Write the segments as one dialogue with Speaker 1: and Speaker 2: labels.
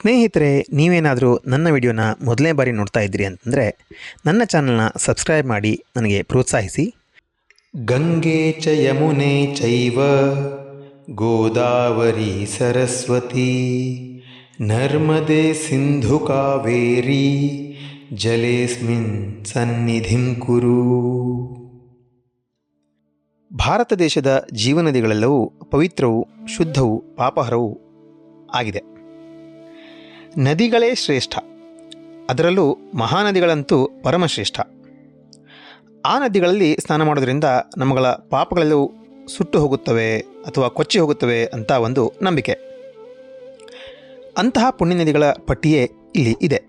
Speaker 1: ಸ್ನೇಹಿತರೆ, ನೀವೇನಾದರೂ ನನ್ನ ವಿಡಿಯೋನ ಮೊದಲನೇ ಬಾರಿ ನೋಡ್ತಾ ಇದ್ದೀರಿ ಅಂತಂದರೆ, ನನ್ನ ಚಾನಲ್ನ ಸಬ್ಸ್ಕ್ರೈಬ್ ಮಾಡಿ ನನಗೆ ಪ್ರೋತ್ಸಾಹಿಸಿ. ಗಂಗೆ ಚ ಯಮುನೆ ಚೈವ, ಗೋದಾವರಿ ಸರಸ್ವತಿ, ನರ್ಮದೆ ಸಿಂಧು ಕಾವೇರಿ, ಜಲೇಸ್ಮಿನ್ ಸನ್ನಿಧಿಂ ಕುರು. ಭಾರತ ದೇಶದ ಜೀವನದಿಗಳೆಲ್ಲವೂ ಪವಿತ್ರವೂ ಶುದ್ಧವೂ ಪಾಪಹರವೂ ಆಗಿದೆ. ನದಿಗಳೇ ಶ್ರೇಷ್ಠ. ಅದರಲ್ಲೂ ಮಹಾನದಿಗಳಂತೂ ಪರಮಶ್ರೇಷ್ಠ. ಆ ನದಿಗಳಲ್ಲಿ ಸ್ನಾನ ಮಾಡೋದರಿಂದ ನಮ್ಮಗಳ ಪಾಪಗಳೆಲ್ಲವೂ ಸುಟ್ಟು ಹೋಗುತ್ತವೆ ಅಥವಾ ಕೊಚ್ಚಿ ಹೋಗುತ್ತವೆ ಅಂತ ಒಂದು ನಂಬಿಕೆ. ಅಂತಹ ಪುಣ್ಯ ನದಿಗಳ ಪಟ್ಟಿಯೇ ಇಲ್ಲಿ ಇದೆ.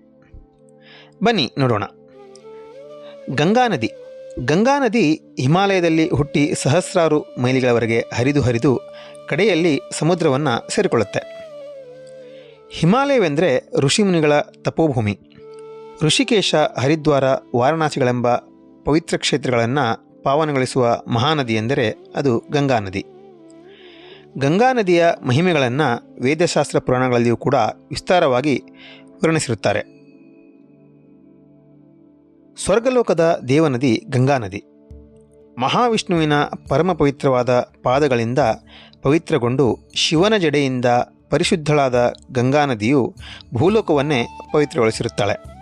Speaker 1: ಬನ್ನಿ ನೋಡೋಣ. ಗಂಗಾ ನದಿ. ಗಂಗಾ ನದಿ ಹಿಮಾಲಯದಲ್ಲಿ ಹುಟ್ಟಿ ಸಹಸ್ರಾರು ಮೈಲಿಗಳವರೆಗೆ ಹರಿದು ಹರಿದು ಕಡೆಯಲ್ಲಿ ಸಮುದ್ರವನ್ನು ಸೇರಿಕೊಳ್ಳುತ್ತೆ. ಹಿಮಾಲಯವೆಂದರೆ ಋಷಿಮುನಿಗಳ ತಪೋಭೂಮಿ. ಋಷಿಕೇಶ, ಹರಿದ್ವಾರ, ವಾರಣಾಸಿಗಳೆಂಬ ಪವಿತ್ರ ಕ್ಷೇತ್ರಗಳನ್ನು ಪಾವನಗೊಳಿಸುವ ಮಹಾನದಿ ಎಂದರೆ ಅದು ಗಂಗಾ ನದಿ. ಗಂಗಾ ನದಿಯ ಮಹಿಮೆಗಳನ್ನು ವೇದಶಾಸ್ತ್ರ ಪುರಾಣಗಳಲ್ಲಿಯೂ ಕೂಡ ವಿಸ್ತಾರವಾಗಿ ವರ್ಣಿಸಿರುತ್ತಾರೆ. ಸ್ವರ್ಗಲೋಕದ ದೇವನದಿ ಗಂಗಾ ನದಿ. ಮಹಾವಿಷ್ಣುವಿನ ಪರಮ ಪವಿತ್ರವಾದ ಪಾದಗಳಿಂದ ಪವಿತ್ರಗೊಂಡು ಶಿವನ ಜಡೆಯಿಂದ ಪರಿಶುದ್ಧಳಾದ ಗಂಗಾ ನದಿಯು ಭೂಲೋಕವನ್ನೇ ಪವಿತ್ರಗೊಳಿಸಿರುತ್ತಾಳೆ.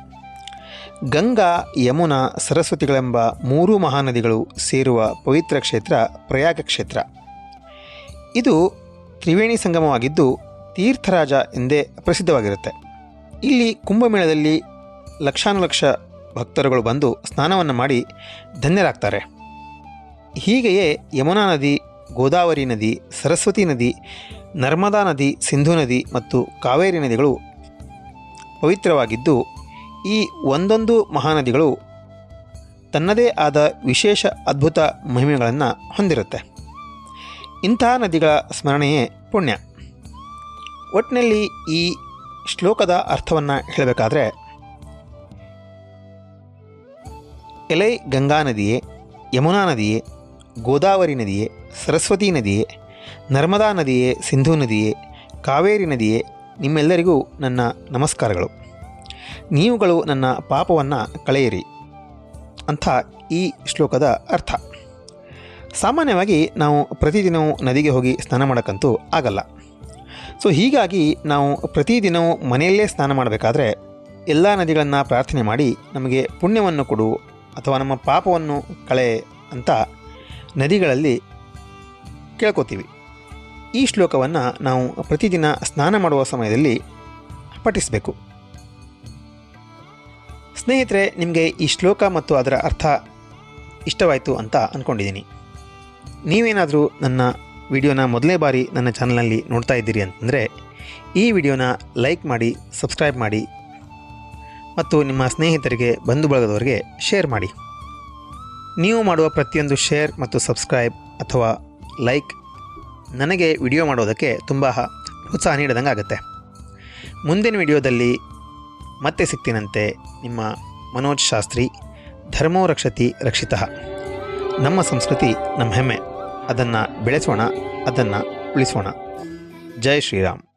Speaker 1: ಗಂಗಾ, ಯಮುನಾ, ಸರಸ್ವತಿಗಳೆಂಬ ಮೂರೂ ಮಹಾನದಿಗಳು ಸೇರುವ ಪವಿತ್ರ ಕ್ಷೇತ್ರ ಪ್ರಯಾಗ ಕ್ಷೇತ್ರ. ಇದು ತ್ರಿವೇಣಿ ಸಂಗಮವಾಗಿದ್ದು ತೀರ್ಥರಾಜ ಎಂದೇ ಪ್ರಸಿದ್ಧವಾಗಿರುತ್ತೆ. ಇಲ್ಲಿ ಕುಂಭಮೇಳದಲ್ಲಿ ಲಕ್ಷಾನುಲಕ್ಷ ಭಕ್ತರುಗಳು ಬಂದು ಸ್ನಾನವನ್ನು ಮಾಡಿ ಧನ್ಯರಾಗ್ತಾರೆ. ಹೀಗೆಯೇ ಯಮುನಾ ನದಿ ಗೋದಾವರಿ ನದಿ, ಸರಸ್ವತಿ ನದಿ, ನರ್ಮದಾ ನದಿ, ಸಿಂಧು ನದಿ ಮತ್ತು ಕಾವೇರಿ ನದಿಗಳು ಪವಿತ್ರವಾಗಿದ್ದು, ಈ ಒಂದೊಂದು ಮಹಾನದಿಗಳು ತನ್ನದೇ ಆದ ವಿಶೇಷ ಅದ್ಭುತ ಮಹಿಮೆಗಳನ್ನು ಹೊಂದಿರುತ್ತೆ. ಇಂತಹ ನದಿಗಳ ಸ್ಮರಣೆಯೇ ಪುಣ್ಯ. ಒಟ್ಟಿನಲ್ಲಿ ಈ ಶ್ಲೋಕದ ಅರ್ಥವನ್ನು ಹೇಳಬೇಕಾದ್ರೆ, ಎಲೈ ಗಂಗಾ ನದಿಯೇ, ಯಮುನಾ ನದಿಯೇ ಗೋದಾವರಿ ನದಿಯೇ, ಸರಸ್ವತಿ ನದಿಯೇ, ನರ್ಮದಾ ನದಿಯೇ, ಸಿಂಧೂ ನದಿಯೇ, ಕಾವೇರಿ ನದಿಯೇ, ನಿಮ್ಮೆಲ್ಲರಿಗೂ ನನ್ನ ನಮಸ್ಕಾರಗಳು. ನೀವುಗಳು ನನ್ನ ಪಾಪವನ್ನು ಕಳೆಯಿರಿ ಅಂಥ ಈ ಶ್ಲೋಕದ ಅರ್ಥ. ಸಾಮಾನ್ಯವಾಗಿ ನಾವು ಪ್ರತಿದಿನವೂ ನದಿಗೆ ಹೋಗಿ ಸ್ನಾನ ಮಾಡೋಕ್ಕಂತೂ ಆಗಲ್ಲ. ಸೊ, ಹೀಗಾಗಿ ನಾವು ಪ್ರತಿದಿನವೂ ಮನೆಯಲ್ಲೇ ಸ್ನಾನ ಮಾಡಬೇಕಾದ್ರೆ ಎಲ್ಲ ನದಿಗಳನ್ನು ಪ್ರಾರ್ಥನೆ ಮಾಡಿ ನಮಗೆ ಪುಣ್ಯವನ್ನು ಕೊಡು ಅಥವಾ ನಮ್ಮ ಪಾಪವನ್ನು ಕಳೆ ಅಂತ ನದಿಗಳಲ್ಲಿ ಕೇಳ್ಕೋತೀವಿ. ಈ ಶ್ಲೋಕವನ್ನು ನಾವು ಪ್ರತಿದಿನ ಸ್ನಾನ ಮಾಡುವ ಸಮಯದಲ್ಲಿ ಪಠಿಸಬೇಕು. ಸ್ನೇಹಿತರೆ, ನಿಮಗೆ ಈ ಶ್ಲೋಕ ಮತ್ತು ಅದರ ಅರ್ಥ ಇಷ್ಟವಾಯಿತು ಅಂತ ಅಂದ್ಕೊಂಡಿದ್ದೀನಿ ನೀವೇನಾದರೂ ನನ್ನ ವಿಡಿಯೋನ ಮೊದಲೇ ಬಾರಿ ನನ್ನ ಚಾನಲ್ನಲ್ಲಿ ನೋಡ್ತಾ ಇದ್ದೀರಿ ಅಂತಂದರೆ, ಈ ವಿಡಿಯೋನ ಲೈಕ್ ಮಾಡಿ, ಸಬ್ಸ್ಕ್ರೈಬ್ ಮಾಡಿ ಮತ್ತು ನಿಮ್ಮ ಸ್ನೇಹಿತರಿಗೆ, ಬಂಧು ಬಳಗದವರಿಗೆ ಶೇರ್ ಮಾಡಿ. ನೀವು ಮಾಡುವ ಪ್ರತಿಯೊಂದು ಶೇರ್ ಮತ್ತು ಸಬ್ಸ್ಕ್ರೈಬ್ ಅಥವಾ ಲೈಕ್ ನನಗೆ ವಿಡಿಯೋ ಮಾಡೋದಕ್ಕೆ ತುಂಬ ಉತ್ಸಾಹ ನೀಡಿದಂಗೆ ಆಗುತ್ತೆ. ಮುಂದಿನ ವಿಡಿಯೋದಲ್ಲಿ ಮತ್ತೆ ಸಿಗ್ತೀನಂತೆ ನಿಮ್ಮ ಮನೋಜ್ ಶಾಸ್ತ್ರಿ, ಧರ್ಮೋ ರಕ್ಷತಿ ರಕ್ಷಿತ. ನಮ್ಮ ಸಂಸ್ಕೃತಿ, ನಮ್ಮ ಹೆಮ್ಮೆ. ಅದನ್ನು ಬೆಳೆಸೋಣ, ಅದನ್ನು ಉಳಿಸೋಣ. ಜೈ ಶ್ರೀರಾಮ್.